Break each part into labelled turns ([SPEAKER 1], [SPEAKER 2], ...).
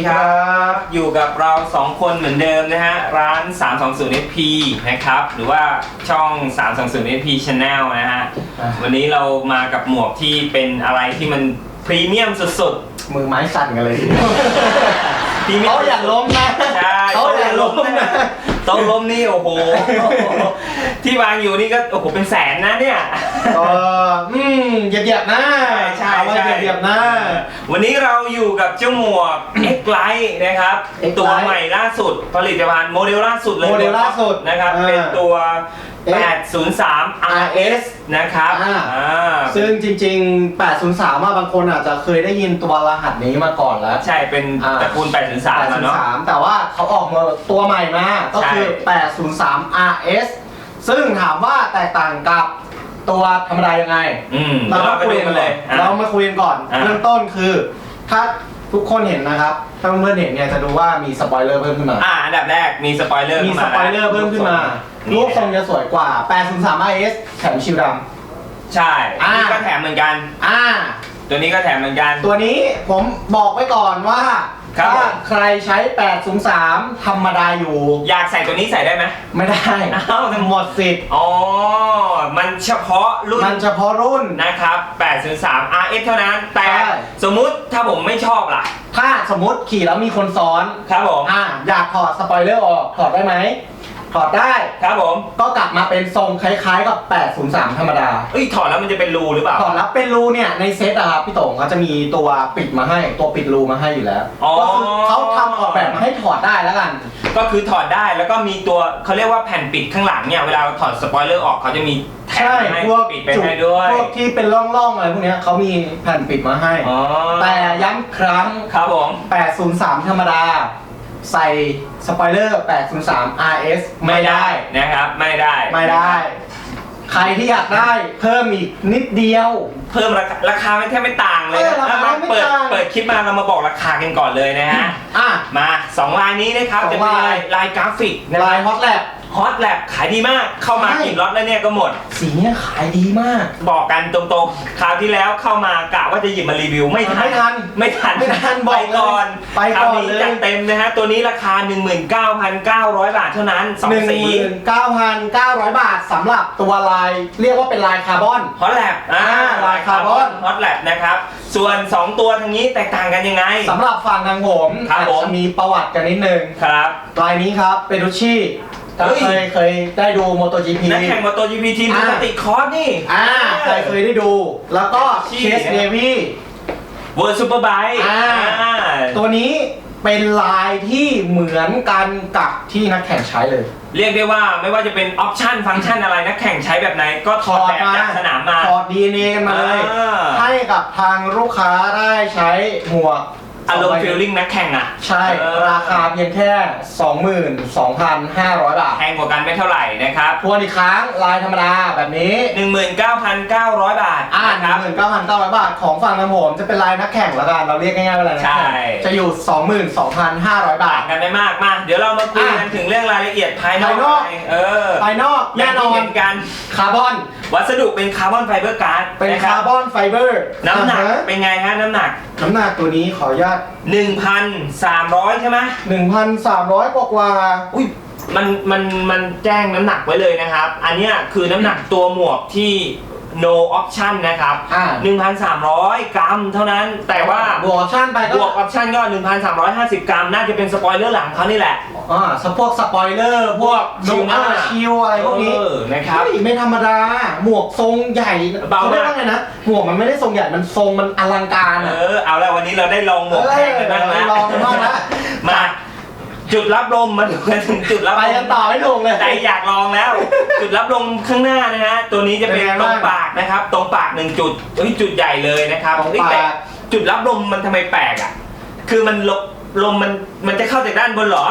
[SPEAKER 1] ดีครับ อยู่กับเรา 2 คนเหมือนเดิมนะฮะ ร้าน 320 SP นะครับ หรือว่าช่อง 320 SP Channel นะฮะ
[SPEAKER 2] อะ
[SPEAKER 1] วันนี้เรามากับหมวกที่เป็นอะไรที่มันพรีเมียมสุด
[SPEAKER 2] มือไม้สั่นกันเลย
[SPEAKER 1] ๆพรีเมียม
[SPEAKER 2] เขาอย่าล้มนะ
[SPEAKER 1] ใช่
[SPEAKER 2] เขาอย่าล้มนะ
[SPEAKER 1] โต้องล้มนี่โอ้โห ที่วางอยู่นี่ก็โอ้โหเป็นแสนนะเนี่ย
[SPEAKER 2] เอออืมเหยียบเหยียบๆนะ
[SPEAKER 1] ใช่
[SPEAKER 2] เอาไว้
[SPEAKER 1] ใช่
[SPEAKER 2] เหยียบเหยียบๆนะ
[SPEAKER 1] วันนี้เราอยู่กับเจ้าหมวก X Lite นะครับ
[SPEAKER 2] X-Lite
[SPEAKER 1] ตัวใหม่ล่าสุด ผลิตภัณฑ์โมเดลล่าสุดเลย
[SPEAKER 2] โมเดลล่าสุด
[SPEAKER 1] นะครับ
[SPEAKER 2] อ่า
[SPEAKER 1] เป็นตัว
[SPEAKER 2] X
[SPEAKER 1] 803 RS นะครับ
[SPEAKER 2] อ่า
[SPEAKER 1] อ่า
[SPEAKER 2] ซึ่งจริง ๆ 803อะบางคนอาจจะเคยได้ยินตัวรหัสนี้มาก่อนแล้ว
[SPEAKER 1] ใช่เป็น
[SPEAKER 2] อ่า
[SPEAKER 1] ตระกูล 803แล้วเนาะ
[SPEAKER 2] 803 แต่ว่าเขาออกมาตัวใหม่มา ก็คือ
[SPEAKER 1] ใช่
[SPEAKER 2] 803 RS ซึ่งถามว่าแตกต่างกับ ตัวธรรมดายังไง
[SPEAKER 1] อืม
[SPEAKER 2] เรา
[SPEAKER 1] เรา
[SPEAKER 2] มา
[SPEAKER 1] ไป
[SPEAKER 2] คุย
[SPEAKER 1] ดู
[SPEAKER 2] กั
[SPEAKER 1] กันน
[SPEAKER 2] เล
[SPEAKER 1] เลยย
[SPEAKER 2] เรา
[SPEAKER 1] อะ
[SPEAKER 2] มาคุยกันก่อน
[SPEAKER 1] อะ
[SPEAKER 2] เริ่มต้นคือ ถ้าทุกคนเห็นนะครับ ถ้าเพื่อนๆเห็นเนี่ยจะดูว่ามีสปอยเลอร์เพิ่มขึ้นมา
[SPEAKER 1] อ่าอันดับแรกมีสปอยเลอร์
[SPEAKER 2] มี
[SPEAKER 1] ข้าา
[SPEAKER 2] สปอยเลอร์เพิ่มขึ้นมา
[SPEAKER 1] นี่
[SPEAKER 2] รูปทรงจะสวยกว่า 803 RS แถมชิวด
[SPEAKER 1] ใช่
[SPEAKER 2] อ่า
[SPEAKER 1] นี่ก็แถมเหมือนกันำ
[SPEAKER 2] อ่า
[SPEAKER 1] ตัวนี้ก็แถมเหมือนกัน
[SPEAKER 2] ตัวนี้ผมบอกไว้ก่อนว่า
[SPEAKER 1] ครับ
[SPEAKER 2] ถ้าใครใช้803ธรรมดาอยู่
[SPEAKER 1] อยากใส่ตัวนี้ใส่ได้ไหม
[SPEAKER 2] ไม่ได้
[SPEAKER 1] อ้าวทำไม
[SPEAKER 2] หมดสิทธิ์
[SPEAKER 1] อ๋อ มันเฉพาะรุ่น
[SPEAKER 2] มันเฉพาะรุ่น
[SPEAKER 1] นะครับ803 RS เท่านั้น แต่
[SPEAKER 2] ใช่
[SPEAKER 1] สมมุติถ้าผมไม่ชอบล่ะ
[SPEAKER 2] ถ้าสมมติขี่แล้วมีคนซ้อน
[SPEAKER 1] ครับผม
[SPEAKER 2] อ่าอยากถอดสปอยเลอร์ออกถอดได้ไหม ถอดได้
[SPEAKER 1] ครับผม
[SPEAKER 2] ก็กลับมาเป็นทรงคล้ายๆกับ 803 ธรรมดา
[SPEAKER 1] เอ้ยถอดแล้วมันจะเป็นรูหรือเปล่า
[SPEAKER 2] ถอดแล้วเป็นรูเนี่ยในเซตอะครับพี่โตงเขาจะมีตัวปิดมาให้ ตัวปิดรูมาให้อยู่แล้ว
[SPEAKER 1] อ๋อ
[SPEAKER 2] ก็คือเขาทำออกแบบมาให้ถอดได้แล้วกัน
[SPEAKER 1] ก็คือถอดได้แล้วก็มีตัวเขาเรียกว่าแผ่นปิดข้างหลังเนี่ยเวลาเราถอดสปอยเลอร์ออกเขาจะมีแถบ
[SPEAKER 2] ใช่
[SPEAKER 1] มาให้
[SPEAKER 2] พวก
[SPEAKER 1] ปิดไป
[SPEAKER 2] จุก
[SPEAKER 1] ให้ด้วย
[SPEAKER 2] พวกที่เป็นร่องๆอะไรพวกเนี้ยเขามีแผ่นปิดมาให้
[SPEAKER 1] อ๋อ
[SPEAKER 2] แต่ย้ำครั้ง
[SPEAKER 1] ครับผม
[SPEAKER 2] 803 ธรรมดา ใส่สปอยเลอร์ 803 RS ไม่ได้
[SPEAKER 1] นะครับ ไม่ได้
[SPEAKER 2] ไม่ได้ ใครที่อยากได้เพิ่มอีกนิดเดียว
[SPEAKER 1] เพิ่มราคาราคาไม่แทบไม่ต่างเลย
[SPEAKER 2] เออราคา
[SPEAKER 1] มา
[SPEAKER 2] ไม่
[SPEAKER 1] เปิด
[SPEAKER 2] ต่าง
[SPEAKER 1] เปิดคลิปมาเรามาบอกราคากันก่อนเลยนะฮะ
[SPEAKER 2] อะ
[SPEAKER 1] มาสองลายนี้นะครับ
[SPEAKER 2] สอง
[SPEAKER 1] จะเป็น
[SPEAKER 2] ลาย
[SPEAKER 1] ลายลายกราฟิกนะ
[SPEAKER 2] ลายฮอตแลบ
[SPEAKER 1] ฮอตแลบขายดีมาก เข้ามา
[SPEAKER 2] ใช่
[SPEAKER 1] กี่ล็อตแล้วเนี่ยก็หมด
[SPEAKER 2] สีเนี้ยขายดีมาก
[SPEAKER 1] บอกกันตรงๆ คราวที่แล้วเข้ามากะว่าจะหยิบมารีวิวไม่ทัน
[SPEAKER 2] ไม่ทัน
[SPEAKER 1] ไม่ทัน
[SPEAKER 2] ไม่ทัน
[SPEAKER 1] ไป
[SPEAKER 2] บอกเลย
[SPEAKER 1] ก่อน
[SPEAKER 2] ไปก่อน
[SPEAKER 1] คราวนี้
[SPEAKER 2] เลย
[SPEAKER 1] จัดเต็มนะฮะ ตัวนี้ราคา 19,900 บาทเท่านั้นสองสี
[SPEAKER 2] 19,900 บาทสำหรับตัวลายเรียกว่าเป็นลายคาร์บอน
[SPEAKER 1] ฮอตแลบอ่า
[SPEAKER 2] ลายคาร์บอน
[SPEAKER 1] ฮอตแลบนะครับ ส่วน 2 ตัวทางนี้แตกต่างกันยังไง
[SPEAKER 2] สำหรับฝั่งทางผม
[SPEAKER 1] ครับ
[SPEAKER 2] อาจ
[SPEAKER 1] ผม
[SPEAKER 2] จะมีประวัติกันนิดนึง
[SPEAKER 1] ครับ
[SPEAKER 2] ลายนี้ครับเปรูชี่ ถ้า
[SPEAKER 1] เฮ้ย
[SPEAKER 2] เคยเคยได้ดูโมโต GP
[SPEAKER 1] นักแข่งมอเตอร์จีพีทีม
[SPEAKER 2] อ่า
[SPEAKER 1] ปกติคอร์สนี่
[SPEAKER 2] อ่าใครเคยได้ดู แล้วก็
[SPEAKER 1] Cherokee
[SPEAKER 2] เคสเนวี
[SPEAKER 1] เวอร์ซูเปอร์ไบค์
[SPEAKER 2] อ่า ตัวนี้เป็นลายที่เหมือนกันกับที่นักแข่งใช้เลย
[SPEAKER 1] เรียกได้ว่าไม่ว่าจะเป็นออปชันฟังก์ชันอะไรนักแข่งใช้แบบไหน ก็ถอดแบบจากสนามมา
[SPEAKER 2] ถอด DNA กันมาเลย
[SPEAKER 1] อ่า
[SPEAKER 2] ให้กับทางลูกค้าได้ใช้หมวก
[SPEAKER 1] อารมณ์ฟีลลิ่งนักแข่งอะ
[SPEAKER 2] ใช่
[SPEAKER 1] เออ
[SPEAKER 2] ราคาเพียงแค่ 22,500 บาท
[SPEAKER 1] แพงกว่ากันไม่เท่าไหร่นะครับ
[SPEAKER 2] ทวนอีกครั้งลายธรรมดาแบบนี้
[SPEAKER 1] 19,900 บาท
[SPEAKER 2] อ่า
[SPEAKER 1] นะครับ
[SPEAKER 2] 19,900บาท ของฝั่งทางผมจะเป็นลายนักแข่งละกัน เราเรียกง่ายๆว่าลายนักแข่ง
[SPEAKER 1] ใช่
[SPEAKER 2] จะอยู่ 22,500 บา
[SPEAKER 1] ต่า
[SPEAKER 2] ท
[SPEAKER 1] งกันไม่มากมาเดี๋ยวเรามาคุยกัน
[SPEAKER 2] อะ
[SPEAKER 1] ถึงเรื่องรายละเอียดภายนอก
[SPEAKER 2] ภายนอก
[SPEAKER 1] เออ
[SPEAKER 2] ภายนอก
[SPEAKER 1] แน่
[SPEAKER 2] แน่
[SPEAKER 1] น
[SPEAKER 2] น
[SPEAKER 1] อ
[SPEAKER 2] อนน
[SPEAKER 1] เหมือนกัน
[SPEAKER 2] คาร์บอน
[SPEAKER 1] วัสดุเป็นคาร์บอนไฟเบอร์การ์ด
[SPEAKER 2] เป็น
[SPEAKER 1] นะ
[SPEAKER 2] คาร์บอนไฟเบอร์
[SPEAKER 1] น้ำหนัก
[SPEAKER 2] อ่าฮะ
[SPEAKER 1] เป็นไงฮะน้ำหนัก
[SPEAKER 2] น้ำหนักตัวนี้ขออนุญาต
[SPEAKER 1] 1,300 ใช่ไหม
[SPEAKER 2] 1,300กว่ากว่า
[SPEAKER 1] อุ้ยมันมันมันแจ้งน้ำหนักไว้เลยนะครับ อันเนี้ยคือน้ำหนักตัวหมวกที่ no option นะครับ
[SPEAKER 2] อ่า
[SPEAKER 1] 1,300 กรัมเท่านั้น แต่ว่า
[SPEAKER 2] บวกออปชั่นไป
[SPEAKER 1] บ
[SPEAKER 2] ก็
[SPEAKER 1] วกออปชั่นก็ 1,350 กรัม น่าจะเป็นสปอยเลอร์หลังเขานี่แหละ
[SPEAKER 2] อ่าสพวกสปอยเลอร์พวก
[SPEAKER 1] ชิลมาก
[SPEAKER 2] ชิลอะไรพวกนี้
[SPEAKER 1] เออนะครับ
[SPEAKER 2] เฮ้ยไม่ธรรมดา หมวกทรงใหญ่
[SPEAKER 1] เบามาก
[SPEAKER 2] ขรียกว่าไงนะ หมวกมันไม่ได้ทรงใหญ่ มันทรงมันอลังการ
[SPEAKER 1] เอ
[SPEAKER 2] อะ
[SPEAKER 1] อ เอาแล้ววันนี้เราได้ลองหมวกแพงกันบ้าง
[SPEAKER 2] เอ
[SPEAKER 1] แล้ว
[SPEAKER 2] อลองกันบ้างแล้ว
[SPEAKER 1] มา จุดรับลมมาดูกันถึงจุดรับล
[SPEAKER 2] ไป
[SPEAKER 1] ม
[SPEAKER 2] กันต่อไม่ถูกเลย
[SPEAKER 1] ใจอยากลองแล้ว จุดรับลมข้างหน้านะฮะตัวนี้จะเป็น
[SPEAKER 2] เป็นไง
[SPEAKER 1] ตรง
[SPEAKER 2] บ้าง
[SPEAKER 1] ปากนะครับ ตรงปากหนึ่งจุดเฮ้ยจุดใหญ่เลยนะครับ
[SPEAKER 2] ตรง
[SPEAKER 1] เฮ้ย
[SPEAKER 2] ปาก
[SPEAKER 1] แต่จุดรับลมมันทำไมแปลกอะ คือมันลมลมมันมันจะเข้าจากด้านบนเหรอ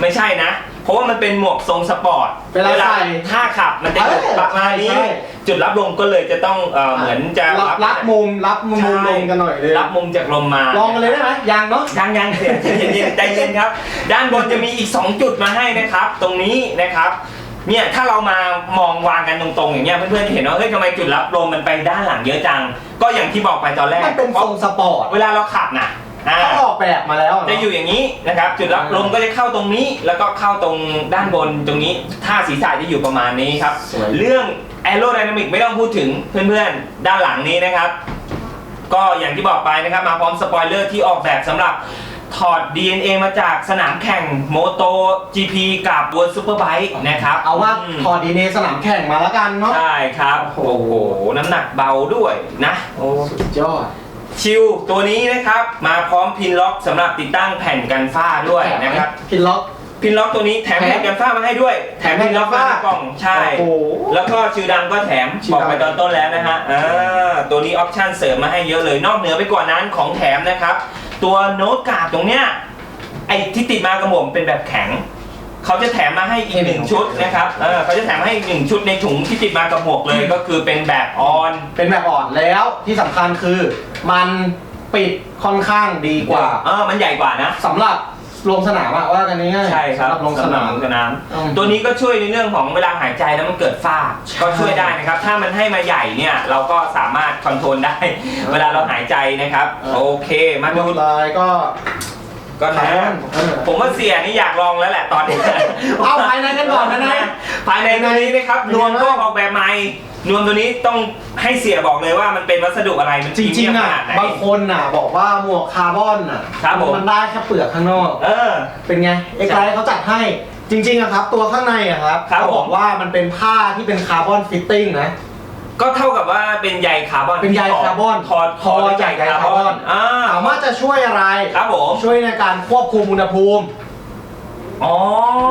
[SPEAKER 1] ไม่ใช่นะ เพราะว่ามันเป็นหมวกทรงสปอร์ต
[SPEAKER 2] เวลาใส่
[SPEAKER 1] ถ้าขับมันจะอยู่
[SPEAKER 2] เออ
[SPEAKER 1] ประมาณนี้
[SPEAKER 2] ใช่
[SPEAKER 1] จุดรับลมก็เลยจะต้องเอ่อเหมือนจะ
[SPEAKER 2] รับรับมุมรับมุม
[SPEAKER 1] ใช่
[SPEAKER 2] ลงกันหน่อยเลย
[SPEAKER 1] รับมุมจากลมมา
[SPEAKER 2] ลองกันเลยได้ไหมยังเนาะ
[SPEAKER 1] ยังยังเสียใจเย็นๆใจเย็นครับ ด้านบนจะมีอีก 2 จุดมาให้นะครับ ตรงนี้นะครับเนี่ยถ้าเรามามองวางกันตรงๆอย่างเงี้ยเพื่อนๆจะเห็นว่าเฮ้ยทำไมจุดรับลมมันไปด้านหลังเยอะจัง ก็อย่างที่บอกไปตอนแรก
[SPEAKER 2] มันเป็น
[SPEAKER 1] เพ
[SPEAKER 2] ท
[SPEAKER 1] ราะ
[SPEAKER 2] รงสปอร์ต
[SPEAKER 1] เวลาเราขับน่ะ อ่า
[SPEAKER 2] เขาออกแบบมาแล้ว
[SPEAKER 1] จะอยู่อย่างนี้นะครับจุดรับ
[SPEAKER 2] อ่า
[SPEAKER 1] ลมก็จะเข้าตรงนี้ แล้วก็เข้าตรงด้านบนตรงนี้ท่าศีรษะจะอยู่ประมาณนี้ครับ
[SPEAKER 2] สวย
[SPEAKER 1] เรื่องแอโร d y นามิกไม่ต้องพูดถึงเพื่อนๆ ด้านหลังนี้นะครับ ก็อย่างที่บอกไปนะครับมาพร้อมสปอยเลอร์ที่ออกแบบสำหรับถอด DNA มาจากสนามแข่งโมโต GP กับ World Superbike นะครับ
[SPEAKER 2] เอาว่า
[SPEAKER 1] ม
[SPEAKER 2] ถอดดีเนสนามแข่งมาแล้วกันเนาะ
[SPEAKER 1] ใช่ครับ
[SPEAKER 2] โอ้
[SPEAKER 1] โอ้
[SPEAKER 2] โห
[SPEAKER 1] โหน้ำหนักเบาด้วยนะ โอ้
[SPEAKER 2] สุดยอด
[SPEAKER 1] ชิลตัวนี้นะครับ มาพร้อมพินล็อกสำหรับติดตั้งแผ่นกันฝ้าด้วยนะครับ
[SPEAKER 2] พินล็อก
[SPEAKER 1] พินล็อกตัวนี้แถม
[SPEAKER 2] แถม
[SPEAKER 1] แผ่นกันฝ้ามาให้ด้วย แถมพินล็อกมาในกล่องใช่
[SPEAKER 2] โอ้โห
[SPEAKER 1] แล้วก็ชิลดำก็แถม
[SPEAKER 2] ชิล
[SPEAKER 1] บอก
[SPEAKER 2] ดำ
[SPEAKER 1] ไปตอนต้นแล้วนะฮะอ่าตัวนี้ออปชั่นเสริมมาให้เยอะเลย นอกเหนือไปกว่านั้นของแถมนะครับ ตัวโน้ตการ์ดตรงเนี้ยไอ้ที่ติดมากับผมเป็นแบบแข็ง เขาจะแถมมาให้อีกหนึ่งชุดนะครับเออเขาจะแถมให้อีกหนึ่งชุดในถุงที่ติดมากับหมวกเลย ก็คือเป็นแบบออน
[SPEAKER 2] เป็นแบบอ่อนแล้วที่สำคัญคือมันปิดค่อนข้างดีกว่า
[SPEAKER 1] เออมันใหญ่กว่านะ
[SPEAKER 2] สำหรับลงสนามอะว่ากันง่ายๆ
[SPEAKER 1] ใช่ครับ
[SPEAKER 2] สำหรับลงสนาม
[SPEAKER 1] สนาม
[SPEAKER 2] อืม
[SPEAKER 1] ตัวนี้ก็ช่วยในเรื่องของเวลาหายใจแล้วมันเกิดฝ้า
[SPEAKER 2] ใช่
[SPEAKER 1] ก็ช่วยได้นะครับ ถ้ามันให้มาใหญ่เนี่ย เราก็สามารถคอนโทรลได้ เวลาเราหายใจนะครับ
[SPEAKER 2] เออ
[SPEAKER 1] โอเค มา
[SPEAKER 2] ล
[SPEAKER 1] ดู
[SPEAKER 2] วดลายก็
[SPEAKER 1] ก็
[SPEAKER 2] คา
[SPEAKER 1] นะ
[SPEAKER 2] ร์บอนเออ
[SPEAKER 1] ผมว่าเสียนี่อยากลองแล้วแหละตอนนี้
[SPEAKER 2] เอาภายในกันก่อนนะนะ
[SPEAKER 1] ภายในตัวนี้นะครับ
[SPEAKER 2] เป็น
[SPEAKER 1] น
[SPEAKER 2] ไง
[SPEAKER 1] วมก็
[SPEAKER 2] บ้าง
[SPEAKER 1] ออกแบบใหม่นวมตัวนี้ต้องให้เสียบอกเลยว่ามันเป็นวัสดุอะไรมัน
[SPEAKER 2] จริง
[SPEAKER 1] พเมียม
[SPEAKER 2] ๆ
[SPEAKER 1] ข
[SPEAKER 2] อะ
[SPEAKER 1] นาดไหน
[SPEAKER 2] บางคนอะ บอกว่าหมวกคาร์บอนอะ
[SPEAKER 1] ครับผม
[SPEAKER 2] มันได้แค่เปลือกข้างนอก
[SPEAKER 1] เออ
[SPEAKER 2] เป็นไง เอกไลท์เขาจัดให้จริงๆอะครับ ตัวข้างในอะครับ
[SPEAKER 1] ครับ
[SPEAKER 2] เขาบอ
[SPEAKER 1] ผ
[SPEAKER 2] ก
[SPEAKER 1] ม
[SPEAKER 2] ว่ามันเป็นผ้าที่เป็นคาร์บอนฟิตติ้งนะ
[SPEAKER 1] ก็เท่ากับว่าเป็นใยคาร์บอน
[SPEAKER 2] เป็นใยคาร์บอน
[SPEAKER 1] ถอด
[SPEAKER 2] ทอจากใยคาร์บอน
[SPEAKER 1] อ่า
[SPEAKER 2] ถามว่าจะช่วยอะไร
[SPEAKER 1] ครับผม
[SPEAKER 2] ช่วยในการควบคุมอุณหภูมิ
[SPEAKER 1] อ๋อ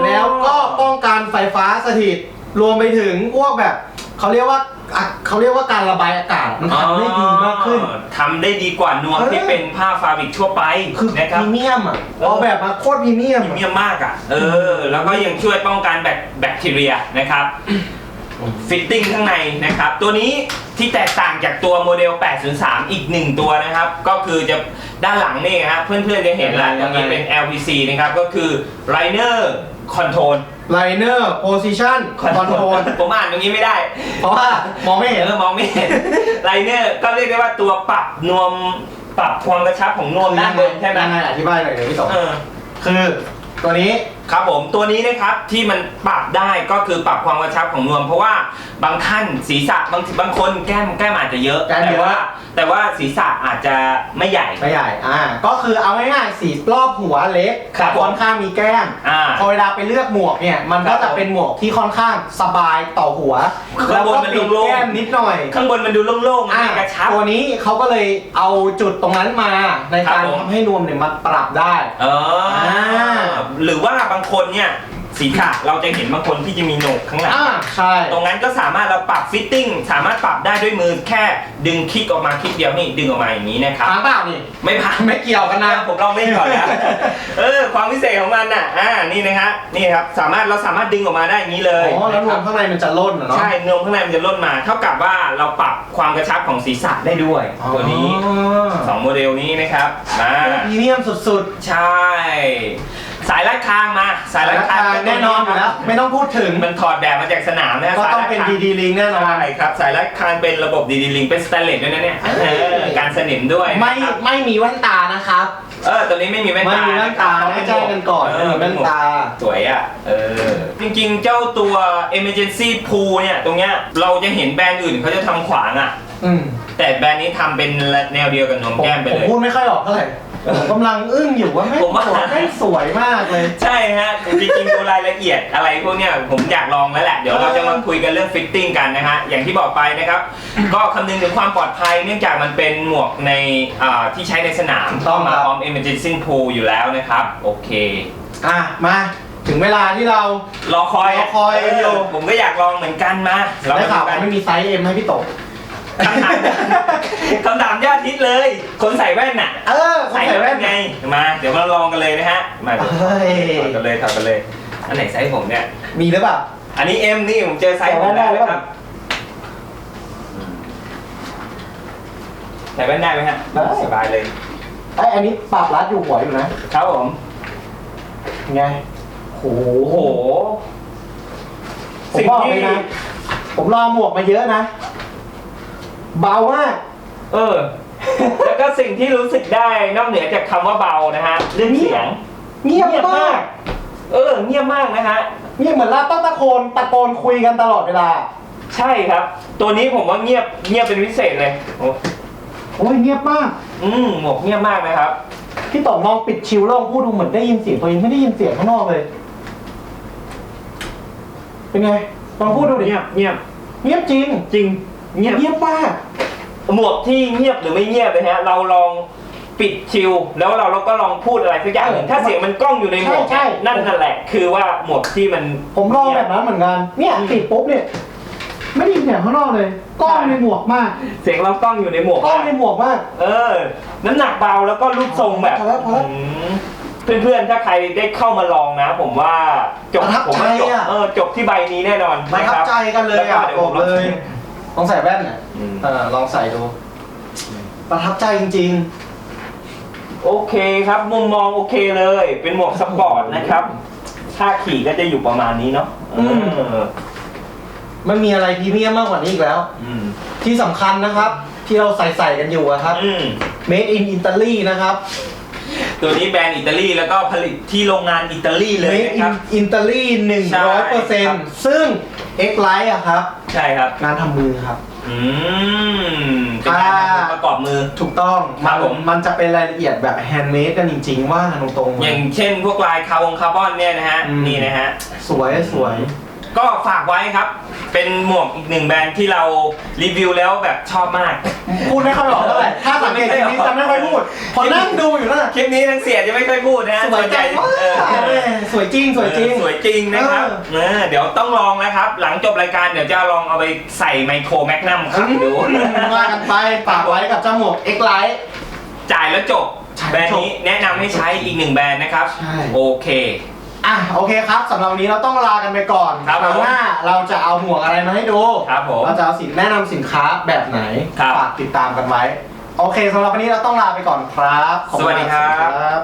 [SPEAKER 2] แล้วก็ป้องกันไฟฟ้าสถิต รวมไปถึงพวกแบบเขาเรียกว่าอะเขาเรียกว่าการระบายอากาศมันทำได้ดีมากขึ้น
[SPEAKER 1] อ๋อทำได้ดีกว่านวม
[SPEAKER 2] เออ
[SPEAKER 1] ที่เป็นผ้าฟาบริกทั่วไป
[SPEAKER 2] คือพ
[SPEAKER 1] นะครับ
[SPEAKER 2] รีเมียมอะ
[SPEAKER 1] เออ
[SPEAKER 2] ออกแบบมาโคตรพรีเมียม
[SPEAKER 1] พรี
[SPEAKER 2] อะ
[SPEAKER 1] เมียมมากอะเออ แล้วก็ยังช่วยป้องกันแบคแบคทีเรียนะครับ ฟิตติ้งข้างในนะครับ ตัวนี้ที่แตกต่างจากตัวโมเดล 803 อีกหนึ่งตัวนะครับ ก็คือจะด้านหลังนี่ครับเพื่อนๆจะเห็นแล้วตรงนี้เป็น LPC นะครับ ก็คือ Liner Control
[SPEAKER 2] ไลเนอร์โพซิชันคอนโทรล
[SPEAKER 1] ผมอ่านตรงนี้ไม่ได้
[SPEAKER 2] เพราะว่ามองไม่เห็น
[SPEAKER 1] เออมองไม่เห็นไลเนอร์ก็เรียกได้ว่าตัวปรับนวมปรับความกระชับของนวมด้านบนใช่ไหม
[SPEAKER 2] ยังไงอธิบายหน่อยเดี๋ยวพี่ต๋อ
[SPEAKER 1] เออ
[SPEAKER 2] คือตัวนี้
[SPEAKER 1] ครับผมตัวนี้นะครับที่มันปรับได้ก็คือปรับความกระชับของนวม เพราะว่าบางท่านศีรษะบางบางคนแก้มแก้มอาจจะเยอะ
[SPEAKER 2] แก้ม
[SPEAKER 1] แต่
[SPEAKER 2] เยอะ
[SPEAKER 1] ว่า แต่ว่าศีรษะอาจจะไม่ใหญ่
[SPEAKER 2] ไม่ใหญ่ อ่า ก็คือเอาง่ายๆสีรอบหัวเล็ก
[SPEAKER 1] ครับ
[SPEAKER 2] ค่อนข้างมีแก้ม
[SPEAKER 1] อ่า
[SPEAKER 2] พอเวลาไปเลือกหมวกเนี่ย มันก็
[SPEAKER 1] ครับ
[SPEAKER 2] จะเป็นหมวกที่ค่อนข้างสบายต่อหัว
[SPEAKER 1] ข้าง
[SPEAKER 2] แล้ว
[SPEAKER 1] บน
[SPEAKER 2] ก็
[SPEAKER 1] มัน
[SPEAKER 2] ปิด
[SPEAKER 1] โล่งๆ
[SPEAKER 2] แก้มนิดหน่อย
[SPEAKER 1] ข้างบนมันดูโล่งๆ
[SPEAKER 2] อ่า
[SPEAKER 1] ไม่กระชับ
[SPEAKER 2] ตัวนี้เขาก็เลยเอาจุดตรงนั้นมาใน
[SPEAKER 1] ครับ
[SPEAKER 2] การ
[SPEAKER 1] ผม
[SPEAKER 2] ทำให้นวมเนี่ยมันปรับได้
[SPEAKER 1] เอออา หรือว่าบางคนเนี่ยศีรษะเราจะเห็นบางคนที่จะมีโหนกข้างหลัง
[SPEAKER 2] อ่าใช่
[SPEAKER 1] ตรงนั้นก็สามารถเราปรับฟิตติ้งสามารถปรับได้ด้วยมือแค่ดึงคลิกออกมาคลิกเดียวนี่ดึงออกมาอย่างนี้นะครับ
[SPEAKER 2] ถามเปล่านี่
[SPEAKER 1] ไม่พัง
[SPEAKER 2] ไม่เกี่ยวกันนะ
[SPEAKER 1] ผมลองเล่นก่อนนะ เออ ความพิเศษของมันน่ะ อ่า นี่นะฮะ นี่ครับ สามารถเราสามารถดึงออกมาได้อย่างนี้เลย
[SPEAKER 2] อ๋อ แล้วนวมข้างในมันจะล่นเหรอเนาะ
[SPEAKER 1] ใช่นวมข้างในมันจะล่นมา เท่ากับว่าเราปรับความกระชับของศีรษะได้ด้วย ตัวนี้
[SPEAKER 2] อ๋อ
[SPEAKER 1] สองโมเดลนี้นะครับ มา
[SPEAKER 2] พรีเมียมสุด
[SPEAKER 1] ใช่ สายลัดคางมา
[SPEAKER 2] ๆ
[SPEAKER 1] สายลัดคาง
[SPEAKER 2] แน่นอนอยู่แล้ว ไม่ต้องพูดถึง
[SPEAKER 1] มันถอดแบบมาจากสนามนะ
[SPEAKER 2] ก็
[SPEAKER 1] สาย
[SPEAKER 2] ต้อง
[SPEAKER 1] ลัด
[SPEAKER 2] เป็น
[SPEAKER 1] คาง
[SPEAKER 2] ดีดีลิงแน่นอน
[SPEAKER 1] ใช่ครับ สายลัดคางเป็นระบบดีดีลิงเป็นสแตนเลสด้วยนะเนี่ย
[SPEAKER 2] เอ้ย
[SPEAKER 1] เออการสนิมด้วย
[SPEAKER 2] ไม่
[SPEAKER 1] นะครับ
[SPEAKER 2] ไม่มีแว่นตานะครับ
[SPEAKER 1] เออ ตัวนี้ไม่มีแว่น
[SPEAKER 2] ไม่
[SPEAKER 1] ตา
[SPEAKER 2] มีแว่นตาะ
[SPEAKER 1] ครับ
[SPEAKER 2] ให้แจ้งกันก่อน
[SPEAKER 1] เอ
[SPEAKER 2] ไม่
[SPEAKER 1] อ
[SPEAKER 2] มีแว่นตา
[SPEAKER 1] สวยอะ เออ จริงๆ เจ้าตัว emergency pool เนี่ยตรงเนี้ยเราจะเห็นแบรนด์อื่นเขาจะทำขวางอะ
[SPEAKER 2] อืม
[SPEAKER 1] แต่แบรนด์นี้ทำเป็นแนวเดียวกับนม
[SPEAKER 2] ผม
[SPEAKER 1] แก้มไป
[SPEAKER 2] ผม
[SPEAKER 1] เลย
[SPEAKER 2] พูดไม่ค่อยออกเท่าไหร่ ผมกำลังอึ้งอยู่ว่าไม่
[SPEAKER 1] ผมว่า
[SPEAKER 2] สวยไม่สวยมากเลย
[SPEAKER 1] ใช่ฮะจริงๆดูรายละเอียดอะไรพวกเนี้ยผมอยากลองแล้วแหละ เดี๋ยวเราจะมาคุยกันเรื่องฟิตติ้งกันนะฮะ อย่างที่บอกไปนะครับ ก็คำนึงถึงความปลอดภัยเนื่องจากมันเป็นหมวกในอ่าที่ใช้ในสนาม
[SPEAKER 2] ต้
[SPEAKER 1] ต้
[SPEAKER 2] อ
[SPEAKER 1] องง
[SPEAKER 2] ครั
[SPEAKER 1] มา
[SPEAKER 2] บ
[SPEAKER 1] พร้อม emergency pool อยู่แล้วนะครับ โอเค
[SPEAKER 2] อะมาถึงเวลาที่เรา
[SPEAKER 1] รอคอย
[SPEAKER 2] รอคอยกันอยู่
[SPEAKER 1] เผมก็อยากลองเหมือนกันมาเรา
[SPEAKER 2] ได้
[SPEAKER 1] มา
[SPEAKER 2] ข่า
[SPEAKER 1] ดู
[SPEAKER 2] ว
[SPEAKER 1] กั
[SPEAKER 2] ว่านไม่มีไซส์เอ็มให้พี่ตก
[SPEAKER 1] คำถามคำถามยอดฮิตเลย คนใส่แว่นน่ะ
[SPEAKER 2] เออเขาใส่แว่น
[SPEAKER 1] ไง มา เดี๋ยวมาลองกันเลยนะฮะ มาเดี๋ยว
[SPEAKER 2] เฮ้ย
[SPEAKER 1] ถอดกันเลยถอดกันเลย อันไหนไซส์ผมเนี่ย
[SPEAKER 2] มีหรือเปล่า
[SPEAKER 1] อันนี้เอ็มนี่ผมเจอไซส์ผมแล้วนะครับใส่แว่นได้ไหมฮะ
[SPEAKER 2] ได้
[SPEAKER 1] สบายเลย
[SPEAKER 2] ไอยอันนี้ปรับรัดอยู่หัวอยู่นะ
[SPEAKER 1] ครับผม
[SPEAKER 2] ไงโห
[SPEAKER 1] โอ้โห
[SPEAKER 2] ผมบอกเลยนะ ผมลองหมวกมาเยอะนะ เบามาก
[SPEAKER 1] เออ แล้วก็สิ่งที่รู้สึกได้นอกเหนือจากคำว่าเบานะฮะเรื่องเสียง
[SPEAKER 2] เงียบมาก
[SPEAKER 1] เออ เงียบมากนะฮะ
[SPEAKER 2] เงียบเหมือนเราต้องตะโกนตะโกนคุยกันตลอดเวลา
[SPEAKER 1] ใช่ครับ ตัวนี้ผมว่าเงียบเงียบเป็นพิเศษเลยโอ้
[SPEAKER 2] โอ้ยเงียบมาก
[SPEAKER 1] อืมหมวกเงียบมากนะครับ
[SPEAKER 2] พี่ต่อลองปิดชิวลองพูดดูเหมือนได้ยินเสียงตัวเองไม่ได้ยินเสียงข้างนอกเลย เป็นไงลองพูดดูดิ
[SPEAKER 1] เงียบเงียบ
[SPEAKER 2] เงียบจริง
[SPEAKER 1] จริง เงียบ
[SPEAKER 2] เงียบมาก
[SPEAKER 1] หมวกที่เงียบหรือไม่เงียบนะฮะเราลองปิดชิลแล้วเราเราก็ลองพูดอะไรสักอย่างหนึ่ง
[SPEAKER 2] เออ
[SPEAKER 1] ถ้าเสียงมันกล้องอยู่ในหมวก
[SPEAKER 2] ใช่
[SPEAKER 1] เนี่ย
[SPEAKER 2] ใช่
[SPEAKER 1] นั่นนั่นแหละ คือว่าหมวกที่มัน
[SPEAKER 2] ผมลองแบบนั้นเหมือนกัน เนี่ยปิดปุ๊บเนี่ย ไม่ได้ยินเสียงข้างนอกเลยกล้องในหมวกมาก
[SPEAKER 1] เสียงเรากล้องอยู่ในหมวก
[SPEAKER 2] กล้อง
[SPEAKER 1] มาก
[SPEAKER 2] ในหมวกมาก
[SPEAKER 1] เออ น้ำหนักเบาแล้วก็รูปทรงแบบ
[SPEAKER 2] พอแล้วพอแล้ว
[SPEAKER 1] อืมเพื่อนๆ ถ้าใครได้เข้ามาลองนะ ผมว่าจบ
[SPEAKER 2] ประทับ
[SPEAKER 1] ผมว่าจบ
[SPEAKER 2] ใจอะ
[SPEAKER 1] เออจบที่ใบนี้แน่นอน
[SPEAKER 2] ประทับ ใจกันเลย
[SPEAKER 1] แล้ว
[SPEAKER 2] อะ
[SPEAKER 1] ดี๋ว
[SPEAKER 2] บ
[SPEAKER 1] ผ
[SPEAKER 2] อก
[SPEAKER 1] ม
[SPEAKER 2] เลย ลองใส่แว่นหน่อย
[SPEAKER 1] อืม
[SPEAKER 2] เออลองใส่ดู ประทับใจจริง
[SPEAKER 1] โอเคครับมุมมองโอเคเลย เป็นหมวกสปอร์ตนะครับถ้าขี่ก็จะอยู่ประมาณนี้เนาะเออ
[SPEAKER 2] ๆ ไม่มีอะไรพรีเมียมมากกว่านี้อีกแล้ว
[SPEAKER 1] อืม
[SPEAKER 2] ที่สำคัญนะครับ ที่เราใส่ใส่ๆกันอยู่อะครับ
[SPEAKER 1] อืม
[SPEAKER 2] made in Italy นะครับ
[SPEAKER 1] ตัวนี้แบรนด์อิตาลีแล้วก็ผลิตที่โรงงานอิตาลีเลย
[SPEAKER 2] made
[SPEAKER 1] นะค
[SPEAKER 2] in
[SPEAKER 1] รับ
[SPEAKER 2] Italy
[SPEAKER 1] ใช่ครับ
[SPEAKER 2] 100%ซึ่ง X Lite อะครับ
[SPEAKER 1] ใช่ครับ
[SPEAKER 2] งานทำมือครับ
[SPEAKER 1] อืมเป็นการประกอบมือ
[SPEAKER 2] ถูกต้อง
[SPEAKER 1] ครับผม
[SPEAKER 2] มันจะเป็นรายละเอียดแบบแฮนด์เมดกันจริง ๆ ว่ากันตรงๆ
[SPEAKER 1] อย่างเช่นพวกลายคาร์บอนคาร์บอนเนี่ยนะฮะ
[SPEAKER 2] อืม
[SPEAKER 1] นี่นะฮะ
[SPEAKER 2] สวยสวย
[SPEAKER 1] ก็ฝากไว้ครับ เป็นหมวกอีกหนึ่งแบรนด์ที่เรารีวิวแล้วแบบชอบมาก
[SPEAKER 2] พูดไม่ค่อยออกเท่าไหร่ถ้าสังเกตคลิปนี้จะไม่ค่อยพูดพอนั่งดูอยู่นั่นน่ะ
[SPEAKER 1] คลิปนี้ทั้งเสียจะไม่ค่อยพูดนะฮะ
[SPEAKER 2] สวยจัง
[SPEAKER 1] ส่น
[SPEAKER 2] ว่า
[SPEAKER 1] ใหญ่เออ
[SPEAKER 2] สวยจริงสวยจริง
[SPEAKER 1] เออสวยจริงนะครับเออเดี๋ยวต้องลองนะครับ หลังจบรายการเดี๋ยวจะลองเอาไปใส่ไมโครแมกนัมครับดู
[SPEAKER 2] ว่ากันไปฝากไว้กับเจ้าหมวก X Lite
[SPEAKER 1] จ่ายแล้วจบ
[SPEAKER 2] จ่าย
[SPEAKER 1] แบร
[SPEAKER 2] แล้ว
[SPEAKER 1] น
[SPEAKER 2] จ
[SPEAKER 1] ด์
[SPEAKER 2] บ
[SPEAKER 1] นี้แนะนำให้ใช้อีกหนึ่งแบรนด์นะครับ
[SPEAKER 2] ใช่
[SPEAKER 1] โอเค
[SPEAKER 2] อะโอเคครับสำหรับวันนี้เราต้องลากันไปก่อน
[SPEAKER 1] ครับ
[SPEAKER 2] ครั้งหน้าเราจะเอาหมวกอะไรมาให้ดู
[SPEAKER 1] ครับผม
[SPEAKER 2] เราจะเอาสินแนะนำสินค้าแบบไหน
[SPEAKER 1] ครับ
[SPEAKER 2] ฝากติดตามกันไว้ โอเคสำหรับวันนี้เราต้องลาไปก่อนครับขอบณ
[SPEAKER 1] สวัสดีครับ
[SPEAKER 2] ครับ